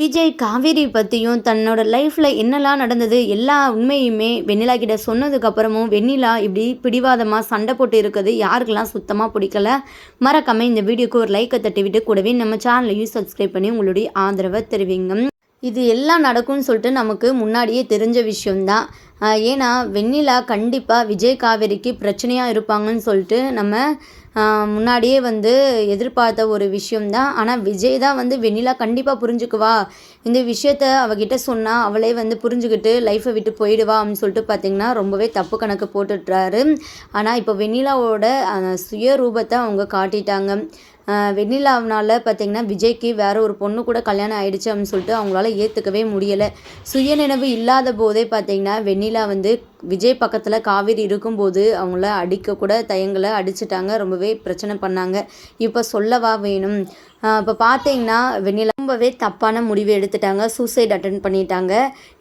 விஜய் காவேரி பற்றியும் தன்னோட லைஃப்பில் என்னெல்லாம் நடந்தது எல்லா உண்மையுமே வெண்ணிலா கிட்ட சொன்னதுக்கப்புறமும் வெண்ணிலா இப்படி பிடிவாதமாக சண்டை போட்டு இருக்குது யாருக்கெல்லாம் சுத்தமாக பிடிக்கல? மறக்காமல் இந்த வீடியோக்கு ஒரு லைக்கை தட்டி விட்டு கூடவே நம்ம சேனலையும் சப்ஸ்கிரைப் பண்ணி உங்களுடைய ஆதரவை தெரிவிங்க. இது எல்லாம் நடக்கும்னு சொல்லிட்டு நமக்கு முன்னாடியே தெரிஞ்ச விஷயம்தான். ஏன்னா வெண்ணிலா கண்டிப்பாக விஜய் காவேரிக்கு பிரச்சனையாக இருப்பாங்கன்னு சொல்லிட்டு நம்ம முன்னாடியே வந்து எதிர்பார்த்த ஒரு விஷயம்தான். ஆனால் விஜய் தான் வந்து வெண்ணிலா கண்டிப்பாக புரிஞ்சுக்குவா. இந்த விஷயத்த அவகிட்ட சொன்னால் அவளே வந்து புரிஞ்சுக்கிட்டு லைஃப்பை விட்டு போயிடுவா அப்படின்னு சொல்லிட்டு பார்த்தீங்கன்னா ரொம்பவே தப்பு கணக்கு போட்டுட்றாரு. ஆனால் இப்போ வெண்ணிலாவோட சுய சுயரூபத்தை அவங்க காட்டிட்டாங்க. வெண்ணிலாவனால் வெண்ணிலாவினால பார்த்தீங்கன்னா விஜய்க்கு வேற ஒரு பொண்ணு கூட கல்யாணம் ஆயிடுச்சு அப்படின்னு சொல்லிட்டு அவங்களால ஏற்றுக்கவே முடியலை. சுயநினைவு இல்லாத போதே பார்த்தீங்கன்னா வெண்ணிலா வந்து விஜய் பக்கத்தில் காவேரி இருக்கும்போது அவங்கள அடிக்க கூட தயங்கலை அடிச்சிட்டாங்க ரொம்பவே பிரச்சனை பண்ணாங்க. இப்போ சொல்லவா வேணும்? இப்போ பார்த்தீங்கன்னா வெண்ணிலா ரொம்பவே தப்பான முடிவு எடுத்துட்டாங்க. சூசைட் அட்டன் பண்ணிட்டாங்க.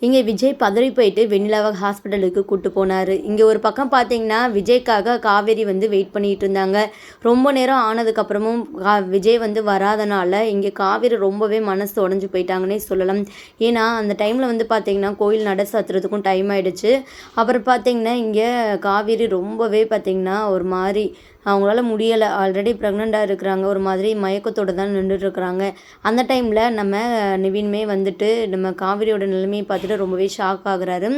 இங்கே விஜய் பதறி போயிட்டு வெண்ணிலாவை ஹாஸ்பிட்டலுக்கு கூப்பிட்டு போனார். இங்கே ஒரு பக்கம் பார்த்தீங்கன்னா விஜய்க்காக காவேரி வந்து வெயிட் பண்ணிட்டு இருந்தாங்க. ரொம்ப நேரம் ஆனதுக்கப்புறமும் கா விஜய் வந்து வராதனால இங்கே காவேரி ரொம்பவே மனசு உடஞ்சி போயிட்டாங்கன்னே சொல்லலாம். ஏன்னா அந்த டைமில் வந்து பார்த்தீங்கன்னா கோயில் நட சாத்துறதுக்கும் டைம் ஆகிடுச்சு அப்புறம் அப்புறம் பார்த்தீங்கன்னா இங்கே காவேரி ரொம்பவே பார்த்தீங்கன்னா ஒரு மாதிரி அவங்களால முடியலை. ஆல்ரெடி ப்ரெக்னெண்ட்டாக இருக்கிறாங்க. ஒரு மாதிரி மயக்கத்தோடு தான் நின்றுட்டுருக்குறாங்க. அந்த டைமில் நம்ம நிவின்மே வந்துட்டு நம்ம காவேரியோட நிலைமையை பார்த்துட்டு ரொம்பவே ஷாக் ஆகுறாரு.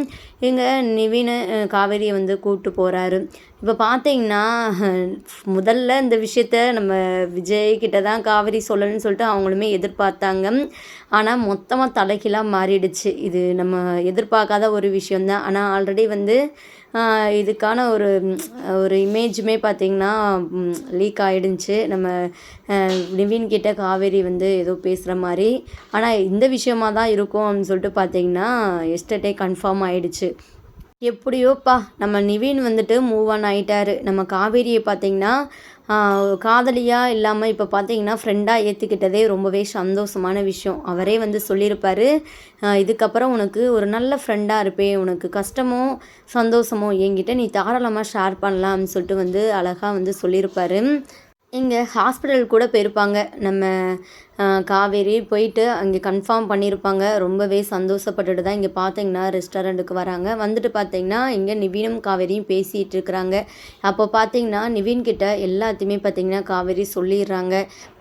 இங்கே நிவின் காவேரியை வந்து கூப்பிட்டு போகிறாரு இப்போ பார்த்தீங்கன்னா முதல்ல இந்த விஷயத்த நம்ம விஜய்கிட்ட தான் காவேரி சொல்லணும்னு சொல்லிட்டு அவங்களுமே எதிர்பார்த்தாங்க. ஆனால் மொத்தமாக தலைகீழாக மாறிடுச்சு. இது நம்ம எதிர்பார்க்காத ஒரு விஷயந்தான் ஆனால் ஆல்ரெடி வந்து இதுக்கான ஒரு ஒரு இமேஜுமே பார்த்திங்கன்னா லீக் ஆகிடுச்சு நம்ம நிவின்கிட்ட நிவின் காவேரி வந்து ஏதோ பேசுகிற மாதிரி. ஆனால் இந்த விஷயமா தான் இருக்கும் அப்படின்னு சொல்லிட்டு பார்த்தீங்கன்னா எஸ்டர்டே கன்ஃபார்ம் ஆகிடுச்சு எப்படியோப்பா நம்ம நிவின் வந்துட்டு மூவ் ஆன் ஆகிட்டாரு நம்ம காவேரியை பார்த்தீங்கன்னா காதலியாக இல்லாமல் இப்போ பார்த்தீங்கன்னா ஃப்ரெண்டாக ஏற்றுக்கிட்டதே ரொம்பவே சந்தோஷமான விஷயம். அவரே வந்து சொல்லியிருப்பாரு இதுக்கப்புறம் உனக்கு ஒரு நல்ல ஃப்ரெண்டாக இருப்பேன் உனக்கு கஷ்டமோ சந்தோஷமோ என்கிட்ட நீ தாராளமாக ஷேர் பண்ணலாம்னு சொல்லிட்டு வந்து அழகாக வந்து சொல்லியிருப்பாரு. இங்கே ஹாஸ்பிட்டல் கூட போயிருப்பாங்க. நம்ம காவேரி போயிட்டு அங்கே கன்ஃபார்ம் பண்ணியிருப்பாங்க ரொம்பவே சந்தோஷப்பட்டுட்டு தான் இங்கே பார்த்தீங்கன்னா ரெஸ்டாரண்ட்டுக்கு வராங்க. வந்துட்டு பார்த்தீங்கன்னா இங்கே நிவினும் காவேரியும் பேசிகிட்டு இருக்கிறாங்க. அப்போ பார்த்தீங்கன்னா நிவின் கிட்ட எல்லாத்தையுமே பார்த்தீங்கன்னா காவேரி சொல்லிடுறாங்க.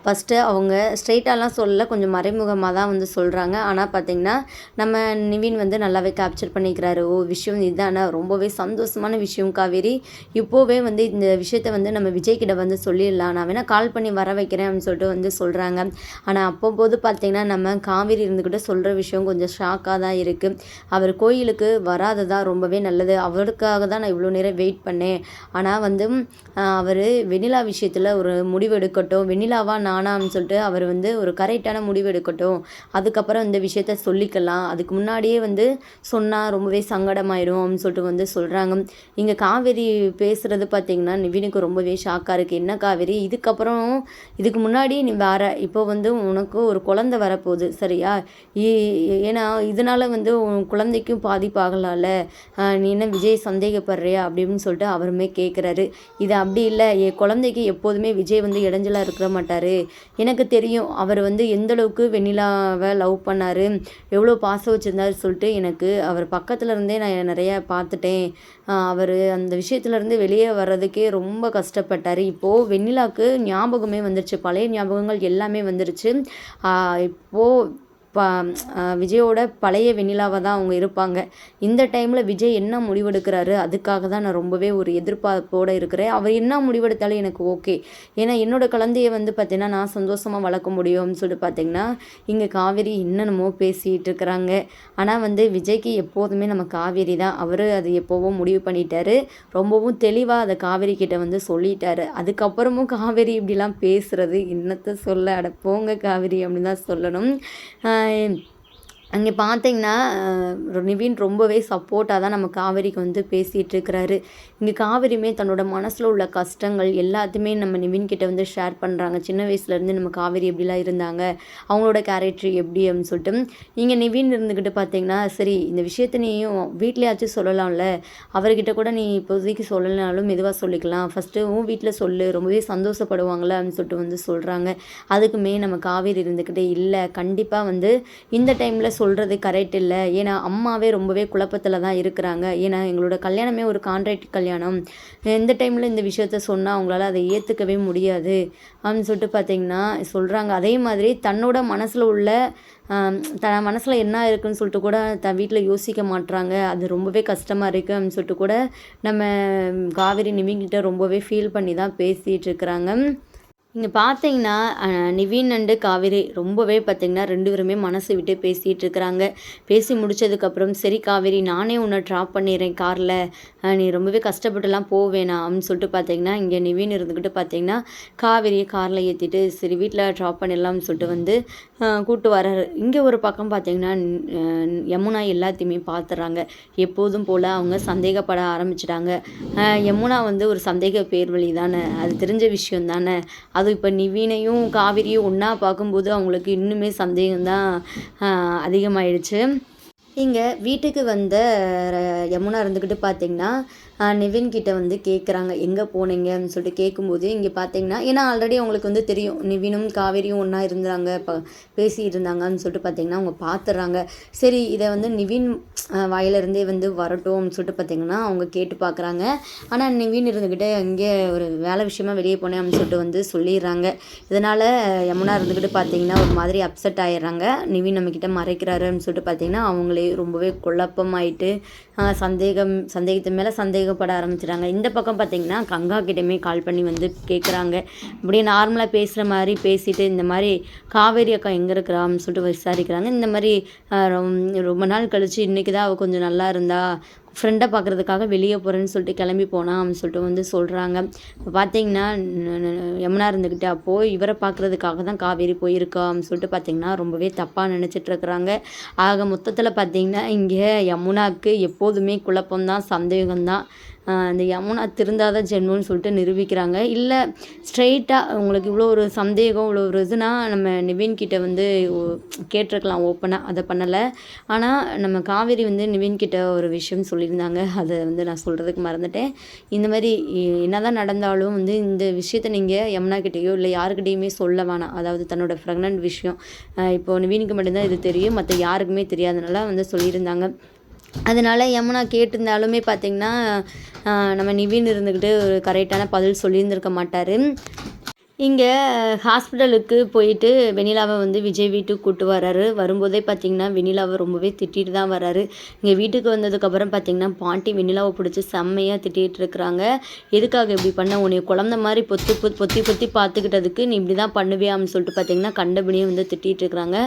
ஃபஸ்ட்டு அவங்க ஸ்ட்ரெயிட்டாலாம் சொல்லல கொஞ்சம் மறைமுகமாக தான் வந்து சொல்கிறாங்க ஆனால் பார்த்தீங்கன்னா நம்ம நிவின் வந்து நல்லாவே கேப்சர் பண்ணிக்கிறாரு. ஓ விஷயம் இதுதானே ரொம்பவே சந்தோஷமான விஷயம் காவேரி. இப்போவே வந்து இந்த விஷயத்த வந்து நம்ம விஜய்கிட்ட வந்து சொல்லிடலாம். நான் வேணால் கால் பண்ணி வர வைக்கிறேன் அப்படின்னு சொல்லிட்டு வந்து சொல்கிறாங்க ஆனால் அப்போது பார்த்திங்கன்னா நம்ம காவேரி இருந்துக்கிட்ட சொல்கிற விஷயம் கொஞ்சம் ஷாக்காக தான் இருக்குது அவர் கோயிலுக்கு வராததா ரொம்பவே நல்லது. அவருக்காக தான் நான் இவ்வளோ நேரம் வெயிட் பண்ணேன். ஆனால் வந்து அவர் வெண்ணிலா விஷயத்தில் ஒரு முடிவு எடுக்கட்டும். வெண்ணிலாவா நானான்னு சொல்லிட்டு அவர் வந்து ஒரு கரெக்டான முடிவு எடுக்கட்டும். அதுக்கப்புறம் இந்த விஷயத்த சொல்லிக்கலாம். அதுக்கு முன்னாடியே வந்து சொன்னால் ரொம்பவே சங்கடமாயிடும் அப்படின்னு சொல்லிட்டு வந்து சொல்கிறாங்க இங்கே காவேரி பேசுகிறது பார்த்திங்கன்னா நிவினுக்கு ரொம்பவே ஷாக்காக இருக்குது என்ன காவேரி? இதுக்கப்புறம் இதுக்கு முன்னாடி நீ வேற இப்போ வந்து உனக்கு ஒரு குழந்தை வரப்போகுது சரியா? ஏ- ஏன்னா இதனால வந்து உன் குழந்தைக்கும் பாதிப்பாகலாம்ல. நீ என்ன விஜய் சந்தேகப்படுறியா அப்படின்னு சொல்லிட்டு அவருமே கேட்குறாரு இது அப்படி இல்லை என் குழந்தைக்கு எப்போதுமே விஜய் வந்து இடைஞ்சலாக இருக்கிற மாட்டார். எனக்கு தெரியும் அவர் வந்து எந்தளவுக்கு வெண்ணிலாவை லவ் பண்ணார் எவ்வளோ பாசம் வச்சுருந்தாரு சொல்லிட்டு எனக்கு அவர் பக்கத்தில் இருந்தே நான் நிறைய பார்த்துட்டேன். அவர் அந்த விஷயத்துலேருந்து வெளியே வர்றதுக்கே ரொம்ப கஷ்டப்பட்டார். இப்போது வெண்ணிலாவுக்கு ஞாபகமே வந்துருச்சு பழைய ஞாபகங்கள் எல்லாமே வந்துருச்சு. ஆஹ் இப்போது ப விஜயோட பழைய வெண்ணிலாவாக தான் அவங்க இருப்பாங்க. இந்த டைமில் விஜய் என்ன முடிவெடுக்கிறாரு அதுக்காக தான் நான் ரொம்பவே ஒரு எதிர்பார்ப்போடு இருக்கிறேன். அவர் என்ன முடிவெடுத்தாலும் எனக்கு ஓகே ஏன்னா என்னோட குழந்தைய வந்து பார்த்திங்கன்னா நான் சந்தோஷமாக வளர்க்க முடியும்னு சொல்லிட்டு பார்த்தீங்கன்னா இங்கே காவேரி என்னென்னமோ பேசிகிட்டு இருக்கிறாங்க. ஆனால் வந்து விஜய்க்கு எப்போதுமே நம்ம காவேரி தான். அவர் அது எப்போவும் முடிவு பண்ணிட்டாரு. ரொம்பவும் தெளிவாக அதை காவேரி கிட்ட வந்து சொல்லிட்டாரு. அதுக்கப்புறமும் காவேரி இப்படிலாம் பேசுகிறது என்னத்தை சொல்ல அட போங்க காவேரி அப்படின்னு தான் சொல்லணும். time. அங்கே பார்த்தீங்கன்னா நிவின் ரொம்பவே சப்போர்ட்டாக தான் நம்ம காவேரிக்கு வந்து பேசிகிட்டு இருக்கிறாரு. இங்கே காவேரியுமே தன்னோட மனசில் உள்ள கஷ்டங்கள் எல்லாத்தையுமே நம்ம நிவின் கிட்ட வந்து ஷேர் பண்ணுறாங்க சின்ன வயசுலேருந்து நம்ம காவேரி எப்படிலாம் இருந்தாங்க அவங்களோட கேரக்டர் எப்படி அப்படின்னு சொல்லிட்டு. இங்கே நிவின் இருந்துக்கிட்டு பார்த்தீங்கன்னா சரி இந்த விஷயத்த நீயும் வீட்லேயாச்சும் சொல்லலாம்ல. அவர்கிட்ட கூட நீ இப்போதைக்கு சொல்லலைனாலும் மெதுவாக சொல்லிக்கலாம். ஃபஸ்ட்டு உன் வீட்டில் சொல்லு ரொம்பவே சந்தோஷப்படுவாங்களே அப்படின்னு சொல்லிட்டு வந்து சொல்கிறாங்க அதுக்குமே நம்ம காவேரி இருந்துக்கிட்டே இல்லை. கண்டிப்பாக வந்து இந்த டைமில் சொல்கிறது கரெக்ட் இல்லை. ஏன்னா அம்மாவே ரொம்பவே குழப்பத்தில் தான் இருக்கிறாங்க. ஏன்னா எங்களோட கல்யாணமே ஒரு கான்ட்ராக்ட் கல்யாணம். எந்த டைமில் இந்த விஷயத்த சொன்னால் அவங்களால அதை ஏற்றுக்கவே முடியாது. அப்படின்னு சொல்லிட்டு பார்த்தீங்கன்னா சொல்கிறாங்க அதே மாதிரி தன்னோட மனசில் உள்ள த தன் மனசில் என்ன இருக்குன்னு சொல்லிட்டு கூட தன் வீட்டில் யோசிக்க மாட்றாங்க. அது ரொம்பவே கஷ்டமாக இருக்குது அப்படின்னு சொல்லிட்டு கூட நம்ம காவேரி நிமிங்கிட்ட ரொம்பவே ஃபீல் பண்ணி தான் பேசிகிட்டு இருக்கிறாங்க. இங்கே பார்த்தீங்கன்னா நிவின் அண்டு காவேரி ரொம்பவே பார்த்தீங்கன்னா ரெண்டு பேருமே மனசு விட்டு பேசிகிட்டு இருக்கிறாங்க. பேசி முடிச்சதுக்கப்புறம் சரி காவேரி நானே உன்னை ட்ராப் பண்ணிடுறேன் காரில் நீ ரொம்பவே கஷ்டப்பட்டுலாம் போவேணா அப்படின்னு சொல்லிட்டு பார்த்தீங்கன்னா இங்கே நிவின் இருந்துக்கிட்டு பார்த்தீங்கன்னா காவேரியை காரில் ஏற்றிட்டு சரி வீட்டில் ட்ராப் பண்ணிடலாம்னு சொல்லிட்டு வந்து அஹ், கூட்டு வராரு. இங்கே ஒரு பக்கம் பார்த்தீங்கன்னா யமுனா எல்லாத்தையுமே பார்த்துறாங்க எப்போதும் போல் அவங்க சந்தேகப்பட ஆரம்பிச்சிட்டாங்க. யமுனா வந்து ஒரு சந்தேக பேர் வழி தானே. அது தெரிஞ்ச விஷயம் தானே. அதுவும் இப்போ நிவீனையும் காவிரியும் ஒன்றா பார்க்கும்போது அவங்களுக்கு இன்னுமே சந்தேகம்தான் அதிகமாகிடுச்சு அதிகமாயிடுச்சு. இங்கே வீட்டுக்கு வந்த ர- யமுனா இருந்துக்கிட்டு பார்த்தீங்கன்னா நிவின் கிட்ட வந்து கேட்குறாங்க எங்கே போனீங்கன்னு சொல்லிட்டு கேட்கும்போது இங்கே பார்த்தீங்கன்னா ஏன்னா ஆல்ரெடி அவங்களுக்கு வந்து தெரியும். நிவினும் காவேரியும் ஒன்றா இருந்தாங்க ப பேசிட்டு இருந்தாங்கன்னு சொல்லிட்டு பார்த்தீங்கன்னா அவங்க பார்த்துட்றாங்க சரி இதை வந்து நிவின் வாயிலிருந்தே வந்து வரட்டும்னு சொல்லிட்டு பார்த்தீங்கன்னா அவங்க கேட்டு பார்க்குறாங்க ஆனால் நிவின் இருந்துக்கிட்டு இங்கே ஒரு வேலை விஷயமா வெளியே போனேன் அப்படின்னு சொல்லிட்டு வந்து சொல்லிடுறாங்க. இதனால் யமுனா இருந்துக்கிட்டு பார்த்தீங்கன்னா ஒரு மாதிரி அப்செட் ஆயிடுறாங்க. நிவின் நம்மக்கிட்ட மறைக்கிறாருன்னு சொல்லிட்டு பார்த்தீங்கன்னா அவங்களே ரொம்பவே குழப்பமாயிட்டு சந்தேகம் சந்தேகத்து மேலே சந்தேகப்பட ஆரம்பிச்சிட்டாங்க. இந்த பக்கம் பார்த்தீங்கன்னா கங்கா கிட்டமே கால் பண்ணி வந்து கேட்குறாங்க இப்படியே நார்மலாக பேசுகிற மாதிரி பேசிட்டு இந்த மாதிரி காவேரி அக்கா எங்கே இருக்கிறான்னு சொல்லிட்டு விசாரிக்கிறாங்க. இந்த மாதிரி ரொம்ப- நாள் கழித்து இன்றைக்கி தான் அவள் கொஞ்சம் நல்லா இருந்தா ஃப்ரெண்டை பார்க்குறதுக்காக வெளியே போகிறேன்னு சொல்லிட்டு கிளம்பி போனான் அப்படின்னு சொல்லிட்டு வந்து சொல்கிறாங்க இப்போ பார்த்தீங்கன்னா யமுனா இருந்துக்கிட்டு அப்போது இவரை பார்க்குறதுக்காக தான் காவேரி போயிருக்கா அப்படின்னு சொல்லிட்டு பார்த்தீங்கன்னா ரொம்பவே தப்பாக நினச்சிட்டு இருக்கிறாங்க. ஆக மொத்தத்தில் பார்த்தீங்கன்னா இங்கே யமுனாவுக்கு எப்போதுமே குழப்பம்தான் சந்தேகம்தான். இந்த யமுனா திருந்தாத ஜென்மம்னு சொல்லிட்டு நிரூபிக்கிறாங்க. இல்லை ஸ்ட்ரெயிட்டாக உங்களுக்கு இவ்வளோ ஒரு சந்தேகம் இவ்வளோ ஒரு இதுனா நம்ம நிவின் கிட்ட வந்து ஓ- கேட்டிருக்கலாம் ஓப்பனாக அதை பண்ணலை. ஆனால் நம்ம காவேரி வந்து நிவின் கிட்ட ஒரு விஷயம் சொல்லியிருந்தாங்க. அதை வந்து நான் சொல்கிறதுக்கு மறந்துட்டேன். இந்த மாதிரி என்ன என்னதான் நடந்தாலும் வந்து இந்த விஷயத்த நீங்கள் யமுனா கிட்டேயோ இல்லை யாருக்கிட்டேயுமே சொல்ல வேணாம். அதாவது தன்னோட ப்ரெக்னென்ட் விஷயம். இப்போது இப்போ நிவினுக்கு மட்டும்தான் இது தெரியும். மற்ற யாருக்குமே தெரியாதனால வந்து சொல்லியிருந்தாங்க. அதனால் யமுனா கேட்டிருந்தாலுமே பார்த்தீங்கன்னா நம்ம நிவின் இருந்துக்கிட்டு ஒரு கரெக்டான பதில் சொல்லியிருந்திருக்க மாட்டார். இங்கே ஹாஸ்பிட்டலுக்கு போயிட்டு வெண்ணிலாவை வந்து விஜய் வீட்டுக்கு கூட்டு வராரு. வரும்போதே பார்த்தீங்கன்னா வெண்ணிலாவை ரொம்பவே திட்டிட்டு தான் வராரு. இங்கே வீட்டுக்கு வந்ததுக்கப்புறம் பார்த்தீங்கன்னா பாட்டி வெண்ணிலாவை பிடிச்சி செம்மையாக திட்டிகிட்டு இருக்கிறாங்க. எதுக்காக இப்படி பண்ண? உன்னை குழந்த மாதிரி பொத்து பொத்தி பொத்தி பொத்தி பார்த்துக்கிட்டதுக்கு நீ இப்படி தான் பண்ணுவியான்னு சொல்லிட்டு பார்த்தீங்கன்னா கண்டபடியும் வந்து திட்டிகிட்டு இருக்கிறாங்க.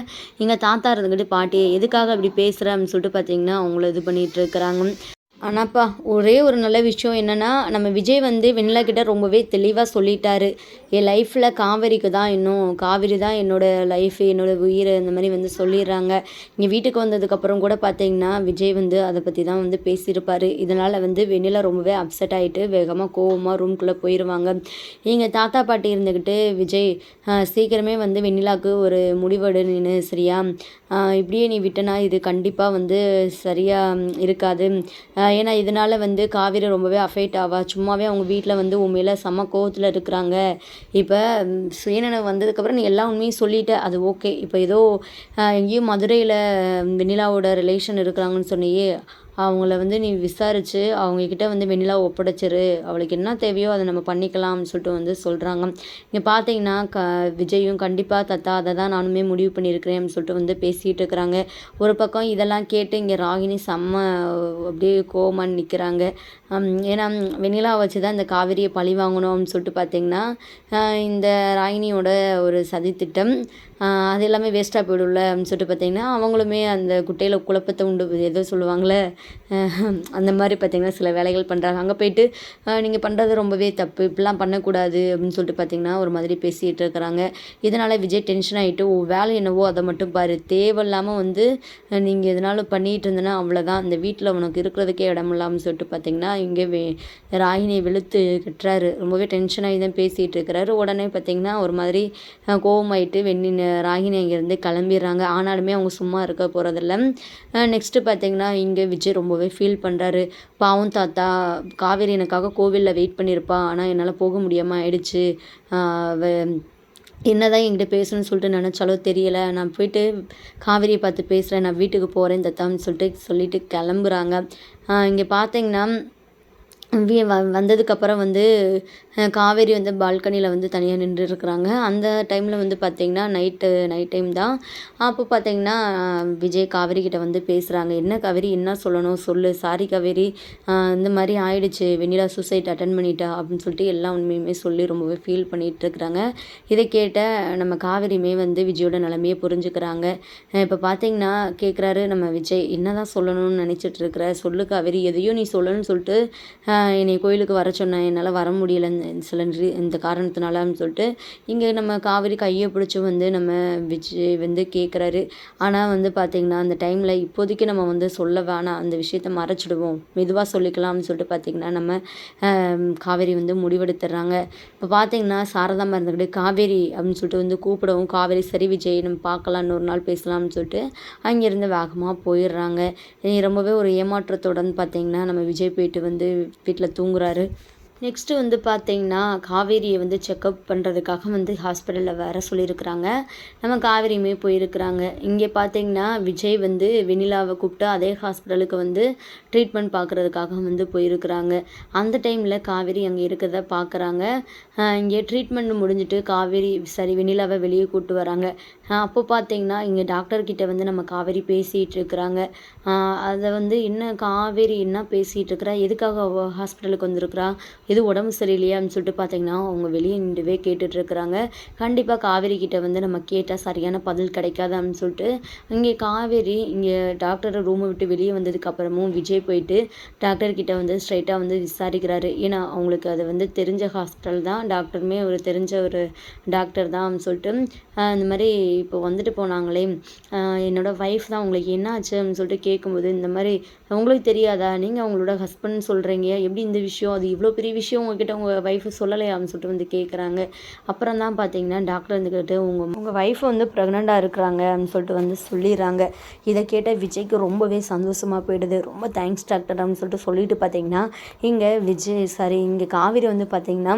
எங்கள் தாத்தா இருந்துக்கிட்டு பாட்டியை எதுக்காக இப்படி பேசுகிற அப்படின்னு சொல்லிட்டு பார்த்தீங்கன்னா அவங்கள இது பண்ணிகிட்டு இருக்கிறாங்க. ஆனாப்பா ஒரே ஒரு நல்ல விஷயம் என்னென்னா நம்ம விஜய் வந்து வெண்ணிலா கிட்ட ரொம்பவே தெளிவாக சொல்லிட்டாரு. என் லைஃப்பில் காவேரிக்கு தான் இன்னும் காவேரி தான் என்னோடய லைஃப் என்னோடய உயிர் இந்த மாதிரி வந்து சொல்லிடுறாங்க. இங்கே வீட்டுக்கு வந்ததுக்கப்புறம் கூட பார்த்தீங்கன்னா விஜய் வந்து அதை பற்றி தான் வந்து பேசியிருப்பார். இதனால் வந்து வெண்ணிலா ரொம்பவே அப்செட் ஆகிட்டு வேகமாக கோவமாக ரூம்குள்ளே போயிடுவாங்க எங்கள் தாத்தா பாட்டி இருந்துக்கிட்டு விஜய் சீக்கிரமே வந்து வெண்ணிலாவுக்கு ஒரு முடிவெடு நின்று சரியா? இப்படியே நீ விட்டனா இது கண்டிப்பாக வந்து சரியாக இருக்காது. ஏன்னா இதனால் வந்து காவிரி ரொம்பவே அஃபெக்ட் ஆவா. சும்மாவே அவங்க வீட்டில் வந்து உன் மேலே செம்ம கோவத்தில் இருக்கிறாங்க. இப்போ சுயநலம் வந்ததுக்கப்புறம் நீ எல்லா உண்மையும் சொல்லிட்ட அது ஓகே இப்போ ஏதோ எங்கேயும் மதுரையில் வெண்ணிலாவோட ரிலேஷன் இருக்கிறாங்கன்னு சொன்னியே அவங்கள வந்து நீ விசாரித்து அவங்கக்கிட்ட வந்து வெண்ணிலா ஒப்படைச்சிரு. அவளுக்கு என்ன தேவையோ அதை நம்ம பண்ணிக்கலாம்னு சொல்லிட்டு வந்து சொல்கிறாங்க இங்கே பார்த்தீங்கன்னா க விஜயும் கண்டிப்பாக தத்தா அதை தான் நானுமே முடிவு பண்ணியிருக்கிறேன் சொல்லிட்டு வந்து பேசிகிட்டு இருக்கிறாங்க. ஒரு பக்கம் இதெல்லாம் கேட்டு இங்கே ராகினி செம்ம அப்படியே கோமான்னு நிற்கிறாங்க ஏன்னா வெண்ணிலா வச்சு தான் இந்த காவிரியை பழி வாங்கணும் அப்படின்னு சொல்லிட்டு பார்த்தீங்கன்னா இந்த ராகினியோட ஒரு சதித்திட்டம் அது எல்லாமே வேஸ்ட்டாக போயிடும்ல அப்படின்னு சொல்லிட்டு பார்த்தீங்கன்னா அவங்களுமே அந்த குட்டையில் குழப்பத்தை உண்டு ஏதோ சொல்லுவாங்களே அந்த மாதிரி பார்த்தீங்கன்னா சில வேலைகள் பண்ணுறாங்க அங்கே போயிட்டு நீங்கள் பண்ணுறது ரொம்பவே தப்பு இப்படிலாம் பண்ணக்கூடாது அப்படின்னு சொல்லிட்டு பார்த்தீங்கன்னா ஒரு மாதிரி பேசிகிட்டு இருக்கிறாங்க. இதனால் விஜய் டென்ஷன் ஆகிட்டு ஓ வேலை என்னவோ அதை மட்டும் பாரு தேவையில்லாமல் வந்து நீங்கள் எதனாலும் பண்ணிகிட்டு இருந்தேன்னா அவ்வளோதான் இந்த வீட்டில் உனக்கு இருக்கிறதுக்கே இடம் இல்லாமல் சொல்லிட்டு பார்த்தீங்கன்னா இங்கே வே ராகினியை வெளுத்து கட்டுறாரு. ரொம்பவே டென்ஷன் ஆகி தான் பேசிகிட்டு இருக்கிறாரு. உடனே பார்த்தீங்கன்னா ஒரு மாதிரி கோவமாயிட்டு வெண்ணி ராகினி அங்கேருந்து கிளம்பிடுறாங்க. ஆனாலுமே அவங்க சும்மா இருக்க போகிறதில்ல நெக்ஸ்ட்டு பார்த்திங்கன்னா இங்கே விஜய் ரொம்பவே ஃபீல் பண்ணுறாரு பாவம் தாத்தா காவேரி எனக்காக கோவிலில் வெயிட் பண்ணியிருப்பா ஆனால் என்னால் போக முடியாமல் ஆயிடுச்சு. என்னதான் என்கிட்ட பேசணும்னு சொல்லிட்டு நினச்சாலோ தெரியல. நான் போயிட்டு காவேரியை பார்த்து பேசுகிறேன் நான் வீட்டுக்கு போகிறேன் தத்தான்னு சொல்லிட்டு சொல்லிட்டு கிளம்புறாங்க. இங்கே பார்த்தீங்கன்னா வி வ வந்ததுக்கப்புறம் வந்து காவேரி வந்து பால்கனியில் வந்து தனியாக நின்று இருக்கிறாங்க அந்த டைமில் வந்து பார்த்திங்கன்னா நைட்டு நைட் டைம் தான். அப்போ பார்த்திங்கன்னா விஜய் காவேரி கிட்ட வந்து பேசுகிறாங்க என்ன காவேரி? என்ன சொல்லணும்? சொல்லு. சாரி காவேரி. இந்த மாதிரி ஆயிடுச்சு. வெண்ணிலா சூசைட் அட்டன் பண்ணிட்டா அப்படின்னு சொல்லிட்டு எல்லா உண்மையுமே சொல்லி ரொம்பவே ஃபீல் பண்ணிகிட்டு இருக்கிறாங்க இதை கேட்ட நம்ம காவேரியுமே வந்து விஜயோட நிலமையை புரிஞ்சுக்கிறாங்க. இப்போ பார்த்தீங்கன்னா கேட்குறாரு நம்ம விஜய். என்னதான் சொல்லணும்னு நினச்சிட்ருக்குற சொல்லு காவேரி. எதையும் நீ சொல்லணும்னு சொல்லிட்டு என்னை கோயிலுக்கு வர சொன்னேன் என்னால் வர முடியல இந்த சில இந்த காரணத்தினாலன்னு சொல்லிட்டு இங்கே நம்ம காவேரி கையை பிடிச்சி வந்து நம்ம விஜய் வந்து கேட்குறாரு ஆனால் வந்து பார்த்திங்கன்னா அந்த டைமில் இப்போதைக்கு நம்ம வந்து சொல்ல வேணாம் அந்த விஷயத்த மறைச்சிடுவோம். மெதுவாக சொல்லிக்கலாம்னு சொல்லிட்டு பார்த்திங்கன்னா நம்ம காவேரி வந்து முடிவெடுத்துடுறாங்க. இப்போ பார்த்திங்கன்னா சாரதாமா இருந்துக்கிட்டு காவேரி அப்படின்னு சொல்லிட்டு வந்து கூப்பிடவும் காவேரி சரி விஜய் நம்ம பார்க்கலான்னு ஒரு நாள் பேசலாம்னு சொல்லிட்டு அங்கேருந்து வேகமாக போயிடுறாங்க. ரொம்பவே ஒரு ஏமாற்றத்துடன் பார்த்திங்கன்னா நம்ம விஜய் போயிட்டு வந்து வீட்டில் தூங்குறாரு. நெக்ஸ்ட்டு வந்து பார்த்தீங்கன்னா காவேரியை வந்து செக்கப் பண்ணுறதுக்காக வந்து ஹாஸ்பிட்டலில் வர சொல்லியிருக்கிறாங்க. நம்ம காவேரியுமே போயிருக்கிறாங்க. இங்கே பார்த்தீங்கன்னா விஜய் வந்து வெண்ணிலாவை கூப்பிட்டு அதே ஹாஸ்பிட்டலுக்கு வந்து ட்ரீட்மெண்ட் பார்க்குறதுக்காக வந்து போயிருக்கிறாங்க. அந்த டைமில் காவேரி அங்கே இருக்கிறத பார்க்குறாங்க இங்கே ட்ரீட்மெண்ட் முடிஞ்சிட்டு காவேரி சரி வெண்ணிலாவை வெளியே கூப்பிட்டு வராங்க. அப்போ பார்த்தீங்கன்னா இங்கே டாக்டர்கிட்ட வந்து நம்ம காவேரி பேசிகிட்டு இருக்கிறாங்க. அதை வந்து என்ன காவேரி என்ன பேசிகிட்டு இருக்கிறா? எதுக்காக ஹாஸ்பிட்டலுக்கு வந்திருக்கிறா? எது உடம்பு சரியில்லையான்னு சொல்லிட்டு பார்த்தீங்கன்னா அவங்க வெளியே நின்றுவே கேட்டுட்ருக்குறாங்க. கண்டிப்பாக காவேரி கிட்ட வந்து நம்ம கேட்டால் சரியான பதில் கிடைக்காதான்னு சொல்லிட்டு இங்கே காவேரி இங்கே டாக்டரை ரூமை விட்டு வெளியே வந்ததுக்கு அப்புறமும் விஜய் போயிட்டு டாக்டர்கிட்ட வந்து ஸ்ட்ரைட்டாக வந்து விசாரிக்கிறாரு. ஏன்னா அவங்களுக்கு அது வந்து தெரிஞ்ச ஹாஸ்பிட்டல் தான் டாக்டருமே ஒரு தெரிஞ்ச ஒரு டாக்டர் தான் சொல்லிட்டு இந்த மாதிரி இப்போ வந்துட்டு போனாங்களே என்னோடய என்னோட ஒய்ஃப் தான் உங்களுக்கு என்ன ஆச்சுன்னு அப்படின்னு சொல்லிட்டு கேட்கும்போது இந்த மாதிரி உங்களுக்கு தெரியாதா? நீங்கள் அவங்களோட ஹஸ்பண்ட் சொல்கிறீங்க எப்படி இந்த விஷயம்? அது இவ்வளோ பெரிய விஷயம் உங்ககிட்ட உங்கள் ஒய்ஃபு சொல்லலையான்னு சொல்லிட்டு வந்து கேட்குறாங்க அப்புறம் தான் பார்த்தீங்கன்னா டாக்டர் வந்துக்கிட்டு உங்கள் உங்கள் ஒய்ஃப் வந்து ப்ரெக்னெண்ட்டாக இருக்கிறாங்க அப்படின்னு சொல்லிட்டு வந்து சொல்லிடுறாங்க. இதை கேட்ட விஜய்க்கு ரொம்பவே சந்தோஷமாக போயிடுது. ரொம்ப தேங்க்ஸ் டாக்டர் அப்படின்னு சொல்லிட்டு சொல்லிட்டு பார்த்தீங்கன்னா இங்கே விஜய் சாரி இங்கே காவேரி வந்து பார்த்தீங்கன்னா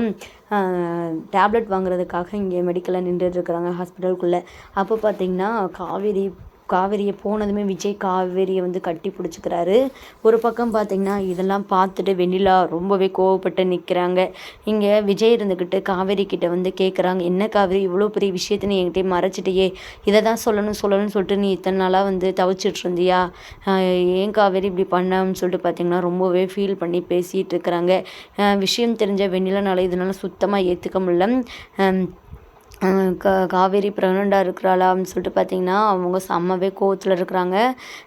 டேப்லெட் வாங்குறதுக்காக இங்கே மெடிக்கலில் நின்றுட்டு இருக்கிறாங்க ஹாஸ்பிட்டலுக்குள்ளே அப்போ பார்த்தீங்கன்னா காவேரி காவேரியை போனதுமே விஜய் காவேரியை வந்து கட்டி பிடிச்சிக்கிறாரு. ஒரு பக்கம் பார்த்திங்கன்னா இதெல்லாம் பார்த்துட்டு வெண்ணிலா ரொம்பவே கோவப்பட்டு நிற்கிறாங்க இங்கே விஜய் இருந்துக்கிட்டு காவேரி கிட்ட வந்து கேட்குறாங்க என்ன காவேரி இவ்வளோ பெரிய விஷயத்த நீ என்கிட்ட மறைச்சிட்டியே? இதை தான் சொல்லணும் சொல்லணும்னு சொல்லிட்டு நீ இத்தனை நாளாக வந்து தவிச்சிட்டு இருந்தியா? ஏன் காவேரி இப்படி பண்ணான்னு சொல்லிட்டு பார்த்தீங்கன்னா ரொம்பவே ஃபீல் பண்ணி பேசிகிட்டு இருக்கிறாங்க. விஷயம் தெரிஞ்ச வெண்ணிலானால இதனால சுத்தமாக ஏற்றுக்க முடியல. கா காவேரி ப்ரெக்னெண்ட்டாக இருக்கிறாளா அப்படின்னு சொல்லிட்டு பார்த்தீங்கன்னா அவங்க செம்மவே கோவத்தில் இருக்கிறாங்க.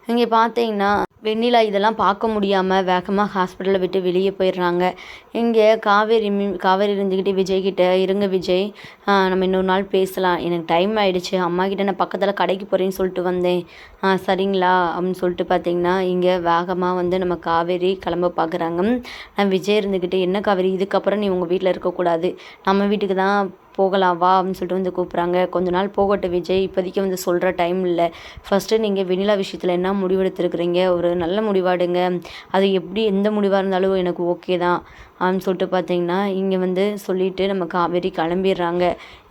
இங்கே பார்த்தீங்கன்னா வெண்ணிலா இதெல்லாம் பார்க்க முடியாமல் வேகமாக ஹாஸ்பிட்டலை விட்டு வெளியே போயிடுறாங்க. இங்கே காவேரி மி- காவேரி இருந்துக்கிட்டே விஜய் கிட்ட இருங்க விஜய் நம்ம இன்னொரு நாள் பேசலாம். எனக்கு டைம் ஆகிடுச்சு அம்மா கிட்ட நான் பக்கத்தில் கடைக்கு போகிறேன்னு சொல்லிட்டு வந்தேன். ஆ சரிங்களா? அப்படின்னு சொல்லிட்டு பார்த்தீங்கன்னா இங்கே வேகமாக வந்து நம்ம காவேரி கிளம்ப பார்க்குறாங்க நான் விஜய் இருந்துக்கிட்டு என்ன காவேரி? இதுக்கப்புறம் நீ உங்கள் வீட்டில் இருக்கக்கூடாது. நம்ம வீட்டுக்கு தான் போகலாம் வா அப்படின்னு சொல்லிட்டு வந்து கூப்பிட்றாங்க. கொஞ்ச நாள் போகட்டும் விஜய். இப்போதைக்கு வந்து சொல்கிற டைம் இல்லை. ஃபஸ்ட்டு நீங்கள் வெண்ணிலா விஷயத்தில் என்ன முடிவெடுத்துருக்குறீங்க? ஒரு நல்ல முடிவாடுங்க. அது எப்படி எந்த முடிவாக இருந்தாலும் எனக்கு ஓகே தான் அப்படின்னு சொல்லிட்டு பார்த்தீங்கன்னா இங்கே வந்து சொல்லிட்டு நம்ம காவேரி கிளம்பிடுறாங்க.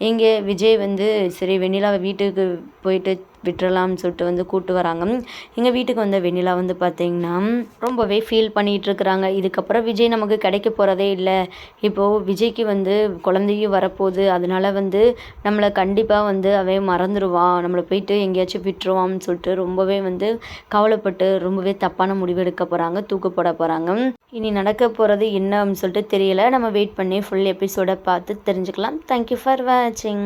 இங்கே விஜய் வந்து சரி வெண்ணிலாவை வீட்டுக்கு போயிட்டு விட்டுறலாம்னு சொல்லிட்டு வந்து கூப்பிட்டு வராங்க. எங்கள் வீட்டுக்கு வந்த வெண்ணிலா வந்து பார்த்திங்கன்னா ரொம்பவே ஃபீல் பண்ணிகிட்டு இருக்கிறாங்க. இதுக்கப்புறம் விஜய் நமக்கு கிடைக்க போகிறதே இல்லை. இப்போது விஜய்க்கு வந்து குழந்தையும் வரப்போகுது. அதனால வந்து நம்மளை கண்டிப்பாக வந்து அவன் மறந்துடுவான் நம்மளை போயிட்டு எங்கேயாச்சும் விட்டுருவான்னு சொல்லிட்டு ரொம்பவே வந்து கவலைப்பட்டு ரொம்பவே தப்பான முடிவு எடுக்க போகிறாங்க தூக்கு போட போகிறாங்க இனி நடக்க போகிறது என்ன அப்படின்னு சொல்லிட்டு தெரியல. நம்ம வெயிட் பண்ணி ஃபுல் எபிசோடை பார்த்து தெரிஞ்சுக்கலாம். தேங்க்யூ ஃபார் வாட்சிங்